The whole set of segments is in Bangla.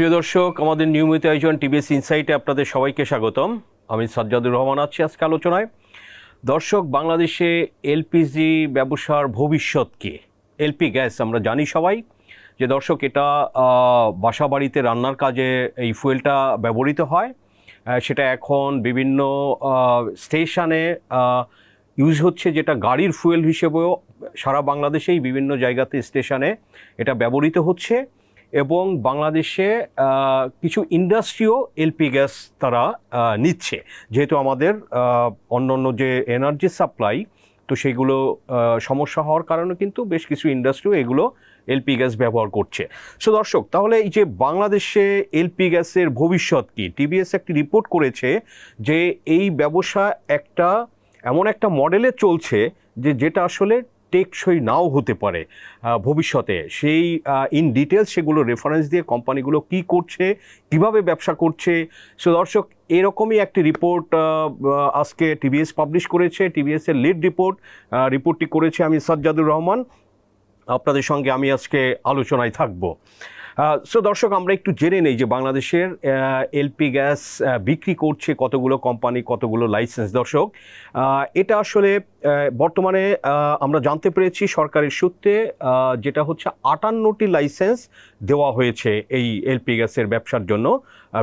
প্রিয় দর্শক, আমাদের নিয়মিত আয়োজন টিভিএস ইনসাইটে আপনাদের সবাইকে স্বাগতম। আমি সাজ্জাদুর রহমান আছি আজকে আলোচনায়। দর্শক, বাংলাদেশে এলপিজি ব্যবসার ভবিষ্যৎ কি? এলপি, গ্যাস, আমরা জানি সবাই যে দর্শক, এটা বাসা বাড়িতে রান্নার কাজে এই ফুয়েলটা ব্যবহৃত হয়। সেটা এখন বিভিন্ন স্টেশনে ইউজ হচ্ছে যেটা গাড়ির ফুয়েল হিসেবেও সারা বাংলাদেশেই বিভিন্ন জায়গাতে স্টেশনে এটা ব্যবহৃত হচ্ছে। এবং বাংলাদেশে কিছু ইন্ডাস্ট্রিও এলপি গ্যাস তারা নিচ্ছে। যেহেতু আমাদের আহ, অন্যান্য যে এনার্জি সাপ্লাই তো সেগুলো সমস্যা হওয়ার কারণে কিন্তু বেশ কিছু ইন্ডাস্ট্রিও এগুলো এলপি গ্যাস ব্যবহার করছে। সো দর্শক তাহলে এই যে বাংলাদেশে এলপি গ্যাসের ভবিষ্যৎ কি? টিবিএস একটি রিপোর্ট করেছে যে এই ব্যবসা একটা এমন একটা মডেলে চলছে যে যেটা আসলে টেকসই নাও হতে পারে ভবিষ্যতে। সেই ইন ডিটেলস সেগুলো রেফারেন্স দিয়ে কোম্পানিগুলো কি করছে, কীভাবে ব্যবসা করছে। সো দর্শক, এরকমই একটি রিপোর্ট আজকে টিভিএস পাবলিশ করেছে। টিভিএসের লিড রিপোর্ট রিপোর্টটি করেছে আমি সাজ্জাদুর রহমান। আপনাদের সঙ্গে আমি আজকে আলোচনায় থাকব। সো দর্শক, আমরা একটু জেনে নেই যে বাংলাদেশের এলপি গ্যাস বিক্রি করছে কতগুলো কোম্পানি কতগুলো লাইসেন্স দর্শক এটা আসলে বর্তমানে আমরা জানতে পেরেছি সরকারের সূত্রে যেটা হচ্ছে আটান্নটি লাইসেন্স দেওয়া হয়েছে এই এলপি গ্যাসের ব্যবসার জন্য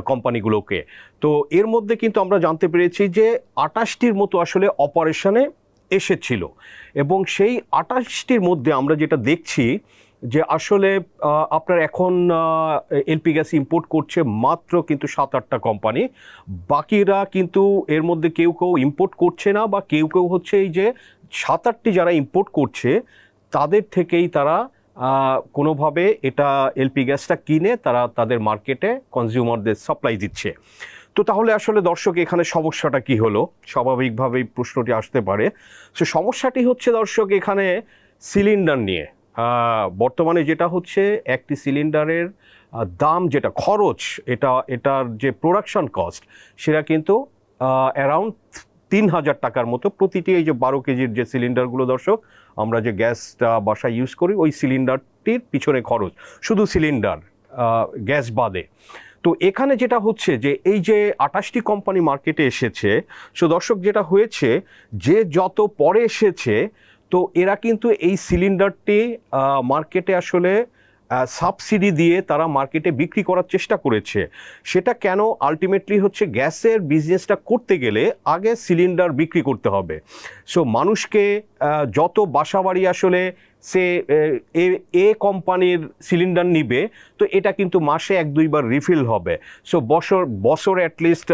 কোম্পানিগুলোকে তো এর মধ্যে কিন্তু আমরা জানতে পেরেছি যে আটাশটির মতো আসলে অপারেশনে এসেছিল এবং সেই আটাশটির মধ্যে আমরা যেটা দেখছি যে আসলে আপনার এখন এলপি গ্যাস ইম্পোর্ট করছে মাত্র কিন্তু সাত আটটা কোম্পানি বাকিরা কিন্তু এর মধ্যে কেউ কেউ ইম্পোর্ট করছে না বা কেউ কেউ হচ্ছে এই যে সাত আটটি যারা ইম্পোর্ট করছে, তাদের থেকেই তারা কোনোভাবে এটা এলপি গ্যাসটা কিনে তারা তাদের মার্কেটে কনজিউমারদের সাপ্লাই দিচ্ছে। তো তাহলে আসলে দর্শক, এখানে সমস্যাটা কি হলো? স্বাভাবিকভাবেই প্রশ্নটি আসতে পারে। সো সমস্যাটি হচ্ছে দর্শক, এখানে সিলিন্ডার নিয়ে। বর্তমানে যেটা হচ্ছে, একটি সিলিন্ডারের দাম যেটা, খরচ, এটা, এটার যে প্রোডাকশন কস্ট সেটা কিন্তু অ্যারাউন্ড তিন হাজার টাকার মতো প্রতিটি এই যে বারো কেজির যে সিলিন্ডারগুলো দর্শক, আমরা যে গ্যাসটা বাসায় ইউজ করি, ওই সিলিন্ডারটির পিছনে খরচ। শুধু সিলিন্ডার গ্যাস বাদে। তো এখানে যেটা হচ্ছে যে, এই যে আঠাশটি কোম্পানি মার্কেটে এসেছে, সো দর্শক যেটা হয়েছে, যে যত পরে এসেছে তো এরা কিন্তু এই সিলিন্ডারটি মার্কেটে আসলে সাবসিডি দিয়ে তারা মার্কেটে বিক্রি করার চেষ্টা করেছে। সেটা কেন? আলটিমেটলি হচ্ছে গ্যাসের বিজনেসটা করতে গেলে আগে সিলিন্ডার বিক্রি করতে হবে। সো মানুষকে যত বাসাবাড়ি আসলে সে, এ- কোম্পানির সিলিন্ডার নিবে, তো এটা কিন্তু মাসে এক দুইবার রিফিল হবে। সো বছর বছর অ্যাটলিস্ট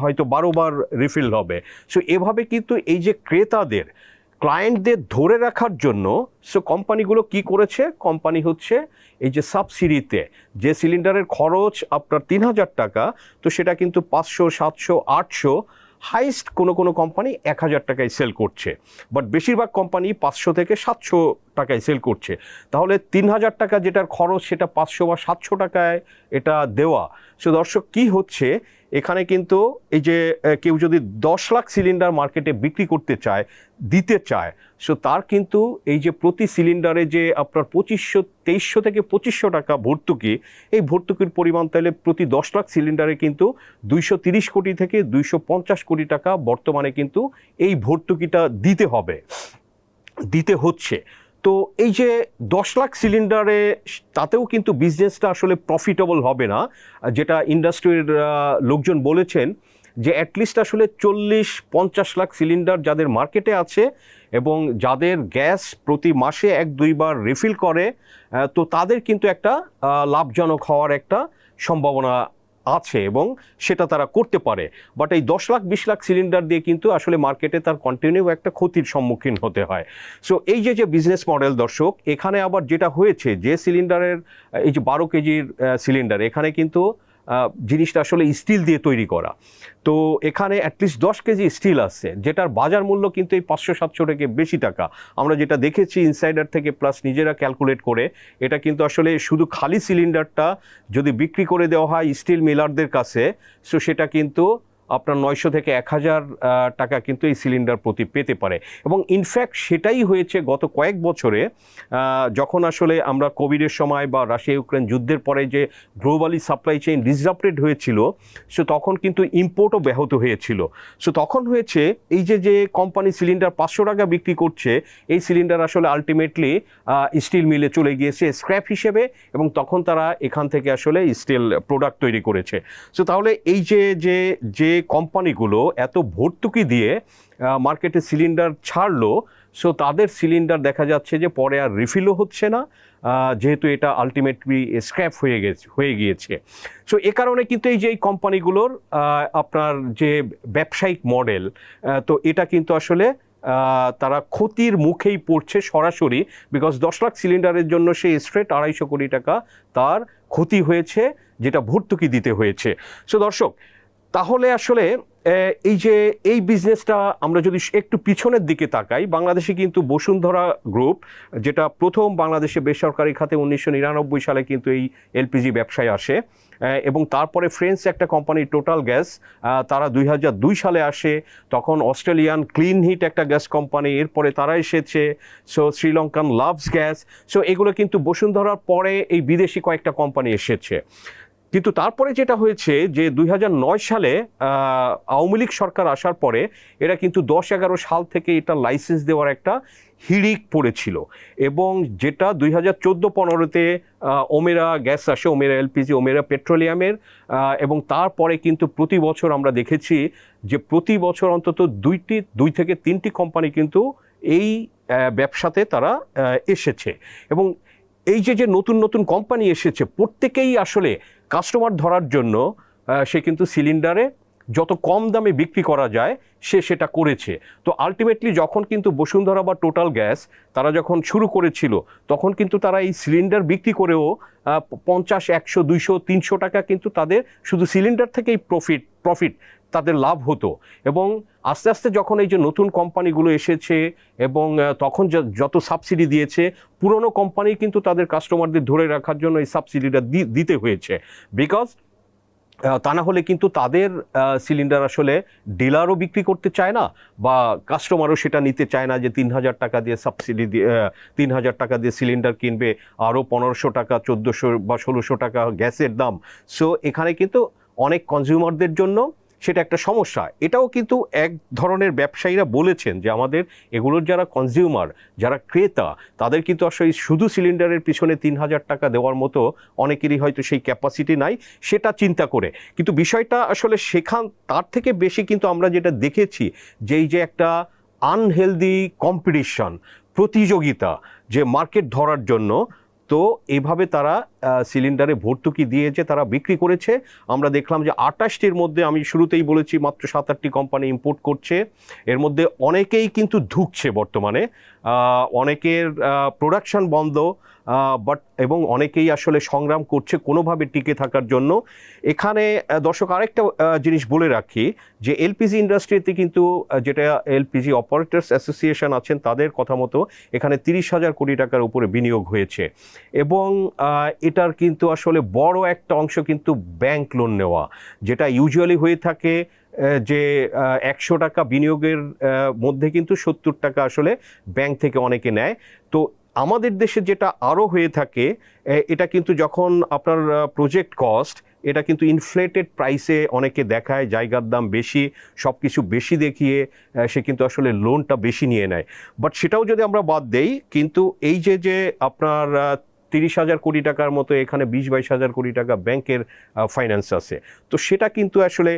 হয়তো বারোবার রিফিল হবে। সো এভাবে কিন্তু এই যে ক্রেতাদের ক্লায়েন্টদের ধরে রাখার জন্য সে কোম্পানিগুলো কি করেছে? কোম্পানি হচ্ছে এই যে সাবসিডিতে যে সিলিন্ডারের খরচ আপনার তিন হাজার টাকা, তো সেটা কিন্তু পাঁচশো, সাতশো, আটশো, হাইস্ট কোনো কোনো কোম্পানি এক হাজার টাকায় সেল করছে। বাট বেশিরভাগ কোম্পানি পাঁচশো থেকে সাতশো টাকায় সেল করছে। তাহলে তিন হাজার টাকা যেটার খরচ সেটা পাঁচশো বা সাতশো টাকায় এটা দেওয়া। সো দর্শক, কি হচ্ছে? এখানে কিন্তু এই যে কেউ যদি দশ লাখ সিলিন্ডার মার্কেটে বিক্রি করতে চায়, দিতে চায়, সো তার কিন্তু এই যে প্রতি সিলিন্ডারে যে আপনার পঁচিশশো, তেইশশো থেকে পঁচিশশো টাকা ভর্তুকি, এই ভর্তুকির পরিমাণ তাহলে প্রতি দশ লাখ সিলিন্ডারে কিন্তু দুইশো তিরিশ কোটি থেকে দুইশো পঞ্চাশ কোটি টাকা বর্তমানে কিন্তু এই ভর্তুকিটা দিতে হবে। দিতে হচ্ছে। তো এই যে দশ লাখ সিলিন্ডারে তাতেও কিন্তু বিজনেসটা আসলে প্রফিটেবল হবে না, যেটা ইন্ডাস্ট্রির লোকজন বলেছেন যে অ্যাটলিস্ট আসলে চল্লিশ, পঞ্চাশ লাখ সিলিন্ডার যাদের মার্কেটে আছে এবং যাদের গ্যাস প্রতি মাসে এক, দুইবার রিফিল করে তো তাদের কিন্তু একটা লাভজনক হওয়ার একটা সম্ভাবনা আছে এবং সেটা তারা করতে পারে। বাট এই দশ লাখ, বিশ লাখ সিলিন্ডার দিয়ে কিন্তু আসলে মার্কেটে তার কন্টিনিউ একটা ক্ষতির সম্মুখীন হতে হয়। সো এই যে যে বিজনেস মডেল দর্শক, এখানে আবার যেটা হয়েছে, যে সিলিন্ডারের এই যে বারো কেজির সিলিন্ডার এখানে কিন্তু জিনিসটা আসলে স্টিল দিয়ে তৈরি করা। তো এখানে অ্যাটলিস্ট দশ কেজি স্টিল আছে, যেটার বাজার মূল্য কিন্তু এই পাঁচশো, সাতশো থেকে বেশি টাকা। আমরা যেটা দেখেছি ইনসাইডার থেকে প্লাস নিজেরা ক্যালকুলেট করে, এটা কিন্তু আসলে শুধু খালি সিলিন্ডারটা যদি বিক্রি করে দেওয়া হয় স্টিল মিলারদের কাছে সো সেটা কিন্তু আপনার নয়শো থেকে এক হাজার টাকা কিন্তু এই সিলিন্ডার প্রতি পেতে পারে। এবং ইনফ্যাক্ট সেটাই হয়েছে গত কয়েক বছরে যখন আসলে আমরা কোভিডের সময় বা রাশিয়া ইউক্রেন যুদ্ধের পরে যে গ্লোবালি সাপ্লাই চেইন ডিসরাপ্টেড হয়েছিল, সো তখন কিন্তু ইম্পোর্টও ব্যাহত হয়েছিল। সো তখন হয়েছে এই যে যে কোম্পানি সিলিন্ডার পাঁচশো টাকা বিক্রি করছে, এই সিলিন্ডার আসলে আলটিমেটলি স্টিল মিলে চলে গিয়েছে স্ক্র্যাপ হিসেবে এবং তখন তারা এখান থেকে আসলে স্টিল প্রোডাক্ট তৈরি করেছে। সো তাহলে এই যে যে যে কোম্পানিগুলো এত ভর্তুকি দিয়ে মার্কেটে সিলিন্ডার ছাড়লো, সো তাদের সিলিন্ডার দেখা যাচ্ছে যে পরে আর রিফিলও হচ্ছে না যেহেতু এটা আলটিমেটলি স্ক্র্যাপ হয়ে গেছে, হয়ে গিয়েছে। সো এ কারণে কিন্তু এই যে এই কোম্পানিগুলোর আপনার যে ব্যবসায়িক মডেল তো এটা কিন্তু আসলে তারা ক্ষতির মুখেই পড়ছে সরাসরি বিকজ দশ লাখ সিলিন্ডারের জন্য সে স্ট্রেট আড়াইশো কোটি টাকা তার ক্ষতি হয়েছে, যেটা ভর্তুকি দিতে হয়েছে। সো দর্শক তাহলে আসলে এই যে, এই বিজনেসটা আমরা যদি একটু পিছনের দিকে তাকাই, বাংলাদেশে কিন্তু বসুন্ধরা গ্রুপ যেটা প্রথম বাংলাদেশে বেসরকারি খাতে উনিশশো নিরানব্বই সালে কিন্তু এই এলপিজি ব্যবসায় আসে এবং তারপরে ফ্রেঞ্চ একটা কোম্পানি টোটাল গ্যাস তারা দুই দুই সালে আসে, তখন অস্ট্রেলিয়ান ক্লিন হিট একটা গ্যাস কোম্পানি, এরপরে তারা এসেছে, so Sri Lankan loves gas, so এগুলো কিন্তু বসুন্ধরার পরে এই বিদেশি কয়েকটা কোম্পানি এসেছে। কিন্তু তারপরে যেটা হয়েছে যে দুই হাজার নয় সালে আওয়ামী লীগ সরকার আসার পরে এরা কিন্তু দশ এগারো সাল থেকে এটা লাইসেন্স দেওয়ার একটা হিড়িক পড়েছিল। এবং যেটা দুই হাজার চোদ্দ পনেরোতে ওমেরা গ্যাস আসে, ওমেরা এলপিজি, ওমেরা পেট্রোলিয়ামের এবং তারপরে কিন্তু প্রতি বছর আমরা দেখেছি যে প্রতি বছর অন্তত দুইটি, দুই থেকে তিনটি কোম্পানি কিন্তু এই ব্যবসাতে তারা এসেছে। এবং এই যে যে নতুন নতুন কোম্পানি এসেছে, প্রত্যেকেই আসলে কাস্টমার ধরার জন্য সে কিন্তু সিলিন্ডারে যত কম দামে বিক্রি করা যায়, সে সেটা করেছে। তো আলটিমেটলি যখন কিন্তু বসুন্ধরা বা টোটাল গ্যাস তারা যখন শুরু করেছিল, তখন কিন্তু তারা এই সিলিন্ডার বিক্রি করেও পঞ্চাশ, একশো, দুইশো, তিনশো টাকা কিন্তু তাদের শুধু সিলিন্ডার থেকেই প্রফিট প্রফিট তাদের লাভ হতো। এবং আস্তে আস্তে যখন এই যে নতুন কোম্পানিগুলো এসেছে এবং তখন যত সাবসিডি দিয়েছে, পুরনো কোম্পানি কিন্তু তাদের কাস্টমারদের ধরে রাখার জন্য এই সাবসিডিটা দিতে হয়েছে। বিকজ তা না হলে কিন্তু তাদের সিলিন্ডার আসলে ডিলারও বিক্রি করতে চায় না বা কাস্টমারও সেটা নিতে চায় না যে তিন হাজার টাকা দিয়ে সাবসিডি দিয়ে তিন হাজার টাকা দিয়ে সিলিন্ডার কিনবে, আরও পনেরোশো টাকা, চোদ্দোশো বা ষোলোশো টাকা গ্যাসের দাম। সো এখানে কিন্তু অনেক কনজিউমারদের জন্য সেটা একটা সমস্যা। এটাও কিন্তু এক ধরনের ব্যবসায়ীরা বলেছেন যে আমাদের এগুলোর যারা কনজিউমার যারা ক্রেতা, তাদের কিন্তু আসলে শুধু সিলিন্ডারের পিছনে তিন হাজার টাকা দেওয়ার মতো অনেকেরই হয়তো সেই ক্যাপাসিটি নাই, সেটা চিন্তা করে। কিন্তু বিষয়টা আসলে সেখান, তার থেকে বেশি কিন্তু আমরা যেটা দেখেছি যে এই যে একটা আনহেলদি কম্পিটিশন প্রতিযোগিতা যে মার্কেট ধরার জন্য তো এভাবে তারা সিলিন্ডারে ভর্তুকি দিয়েছে তারা বিক্রি করেছে, আমরা দেখলাম যে আটাশটির মধ্যে আমি শুরুতেই বলেছি মাত্র সাত আটটি কোম্পানি ইম্পোর্ট করছে। এর মধ্যে অনেকেই কিন্তু ঢুকছে বর্তমানে। অনেকের প্রোডাকশন বন্ধ বাট এবং অনেকেই আসলে সংগ্রাম করছে কোনোভাবে টিকে থাকার জন্য। এখানে দর্শক, আরেকটা জিনিস বলে রাখি যে এলপিজি ইন্ডাস্ট্রিতে কিন্তু যেটা এলপিজি অপারেটার্স অ্যাসোসিয়েশন আছেন, তাদের কথা মতো এখানে তিরিশ হাজার কোটি টাকার উপরে বিনিয়োগ হয়েছে। এবং এটার কিন্তু আসলে বড় একটা অংশ কিন্তু ব্যাংক লোন নেওয়া, যেটা ইউজুয়ালি হয়ে থাকে যে একশো টাকা বিনিয়োগের মধ্যে কিন্তু সত্তর টাকা আসলে ব্যাংক থেকে অনেকে নেয়। তো আমাদের দেশে যেটা আরও হয়ে থাকে এটা কিন্তু যখন আপনার প্রজেক্ট কস্ট এটা কিন্তু ইনফ্লেটেড প্রাইসে অনেকে দেখায়, জায়গার দাম বেশি সব কিছু বেশি দেখিয়ে সে কিন্তু আসলে লোনটা বেশি নিয়ে নেয়। বাট সেটাও যদি আমরা বাদ দেই, কিন্তু এই যে যে আপনার তিরিশ হাজার কোটি টাকার মতো, এখানে বিশ বাইশ হাজার কোটি টাকা ব্যাংকের ফাইন্যান্স আছে। তো সেটা কিন্তু আসলে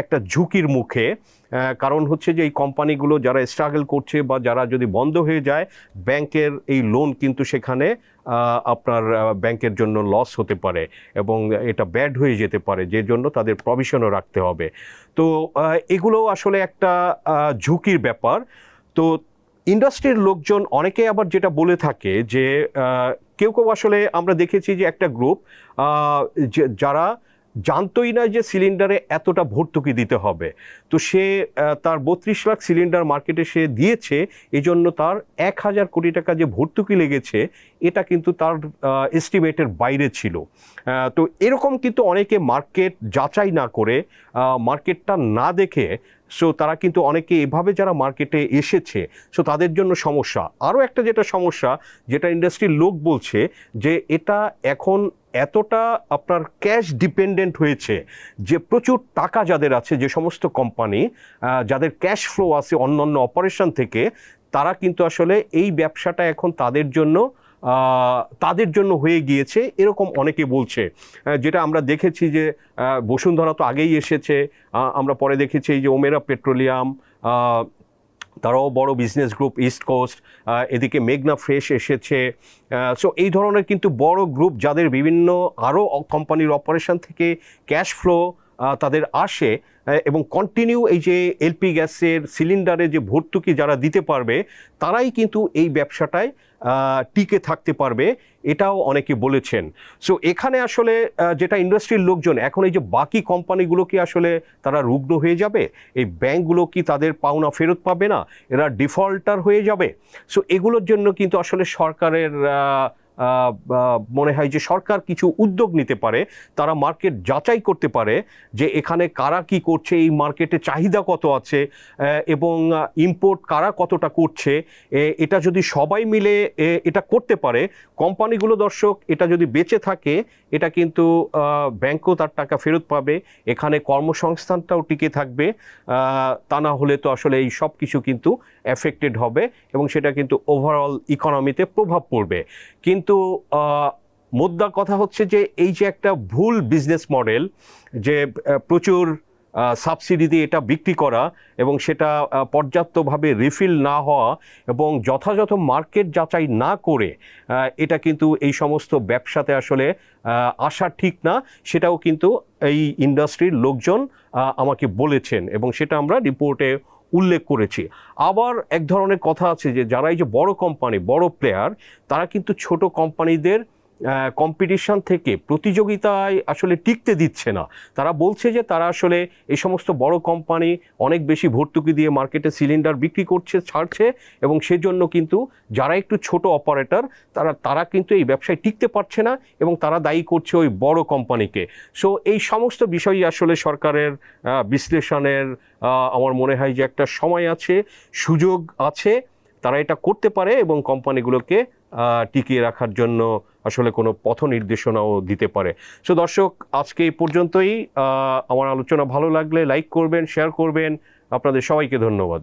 একটা ঝুঁকির মুখে কারণ হচ্ছে যে এই কোম্পানিগুলো যারা স্ট্রাগল করছে বা যারা যদি বন্ধ হয়ে যায়, ব্যাংকের এই লোন কিন্তু সেখানে আপনার ব্যাংকের জন্য লস হতে পারে এবং এটা ব্যাড হয়ে যেতে পারে, যে জন্য তাদের প্রভিশনও রাখতে হবে। তো এগুলো আসলে একটা ঝুঁকির ব্যাপার। তো ইন্ডাস্ট্রির লোকজন অনেকে আবার যেটা বলে থাকে যে কেউ কেউ আসলে আমরা দেখেছি যে একটা গ্রুপ যারা জানতোই না যে সিলিন্ডারে এতটা ভর্তুকি দিতে হবে। তো সে তার বত্রিশ লাখ সিলিন্ডার মার্কেটে সে দিয়েছে, এজন্য তার এক হাজার কোটি টাকা যে ভর্তুকি লেগেছে, এটা কিন্তু তার এস্টিমেটের বাইরে ছিল। তো এরকম কিন্তু অনেকে মার্কেট যাচাই না করে মার্কেটটা না দেখে, সো তারা কিন্তু অনেকে এভাবে যারা মার্কেটে এসেছে, সো তাদের জন্য সমস্যা। আরও একটা যেটা সমস্যা, যেটা ইন্ডাস্ট্রির লোক বলছে যে এটা এখন এতটা আপনার ক্যাশ ডিপেন্ডেন্ট হয়েছে যে প্রচুর টাকা যাদের আছে, যে সমস্ত কোম্পানি যাদের ক্যাশ ফ্লো আছে অন্যান্য অপারেশন থেকে, তারা কিন্তু আসলে এই ব্যবসাটা এখন তাদের জন্য তাদের জন্য হয়ে গিয়েছে, এরকম অনেকে বলছে। যেটা আমরা দেখেছি যে বসুন্ধরা তো আগেই এসেছে আমরা পরে দেখেছি যে ওমেরা পেট্রোলিয়াম তারাও বড় বিজনেস গ্রুপ ইস্ট কোস্ট এদিকে মেঘনা ফ্রেশ এসেছে। সো এই ধরনের কিন্তু বড় গ্রুপ যাদের বিভিন্ন আরও কোম্পানির অপারেশন থেকে ক্যাশ ফ্লো তাদের আসে এবং কন্টিনিউ এই যে এলপি গ্যাসের সিলিন্ডারে যে ভর্তুকি যারা দিতে পারবে, তারাই কিন্তু এই ব্যবসাটায় টিকে থাকতে পারবে, এটাও অনেকে বলেছেন। সো এখানে আসলে যেটা ইন্ডাস্ট্রির লোকজন, এখন এই যে বাকি কোম্পানিগুলো কি আসলে তারা রুগ্ন হয়ে যাবে? এই ব্যাংকগুলো কি তাদের পাওনা ফেরত পাবে না? এরা ডিফল্টার হয়ে যাবে? সো এগুলোর জন্য কিন্তু আসলে সরকারের মনে হয় যে সরকার কিছু উদ্যোগ নিতে পারে, তারা মার্কেট যাচাই করতে পারে যে এখানে কারা কি করছে, এই মার্কেটে চাহিদা কত আছে এবং ইম্পোর্ট কারা কতটা করছে এটা যদি সবাই মিলে এটা করতে পারে, কোম্পানিগুলো দর্শক, এটা যদি বেঁচে থাকে, এটা কিন্তু ব্যাংকও তার টাকা ফেরত পাবে, এখানে কর্মসংস্থানটাও টিকে থাকবে তা না হলে তো আসলে এই সব কিছু কিন্তু এফেক্টেড হবে এবং সেটা কিন্তু ওভারঅল ইকোনমিতে প্রভাব পড়বে। কিন্তু আহ, মোদ্দা কথা হচ্ছে যে এই যে একটা ভুল বিজনেস মডেল যে প্রচুর সাবসিডি দিয়ে এটা বিক্রি করা এবং সেটা পর্যাপ্তভাবে রিফিল না হওয়া এবং যথাযথ মার্কেট যাচাই না করে এটা কিন্তু এই সমস্ত ব্যবসাতে আসলে আসা ঠিক না। সেটাও কিন্তু এই ইন্ডাস্ট্রির লোকজন আমাকে বলেছেন এবং সেটা আমরা রিপোর্টে উল্লেখ করেছি। আবার এক ধরনের কথা আছে যে, যারা এই যে বড় কোম্পানি বড় প্লেয়ার তারা কিন্তু ছোট কোম্পানিদের কম্পিটিশন থেকে প্রতিযোগিতায় আসলে টিকতে দিচ্ছে না। তারা বলছে যে তারা আসলে এই সমস্ত বড় কোম্পানি অনেক বেশি ভর্তুকি দিয়ে মার্কেটে সিলিন্ডার বিক্রি করছে, ছাড়ছে এবং সেজন্য কিন্তু যারা একটু ছোট অপারেটর তারা তারা কিন্তু এই ব্যবসায় টিকতে পারছে না এবং তারা দায়ী করছে ওই বড় কোম্পানিকে সো এই সমস্ত বিষয়ই আসলে সরকারের বিশ্লেষণের আমার মনে হয় যে একটা সময় আছে, সুযোগ আছে তারা এটা করতে পারে এবং কোম্পানিগুলোকে টিকিয়ে রাখার জন্য আসলে কোনো পথ নির্দেশনাও দিতে পারে। সো দর্শক, আজকে এই পর্যন্তই। আমার আলোচনা ভালো লাগলে লাইক করবেন, শেয়ার করবেন। আপনাদের সবাইকে ধন্যবাদ।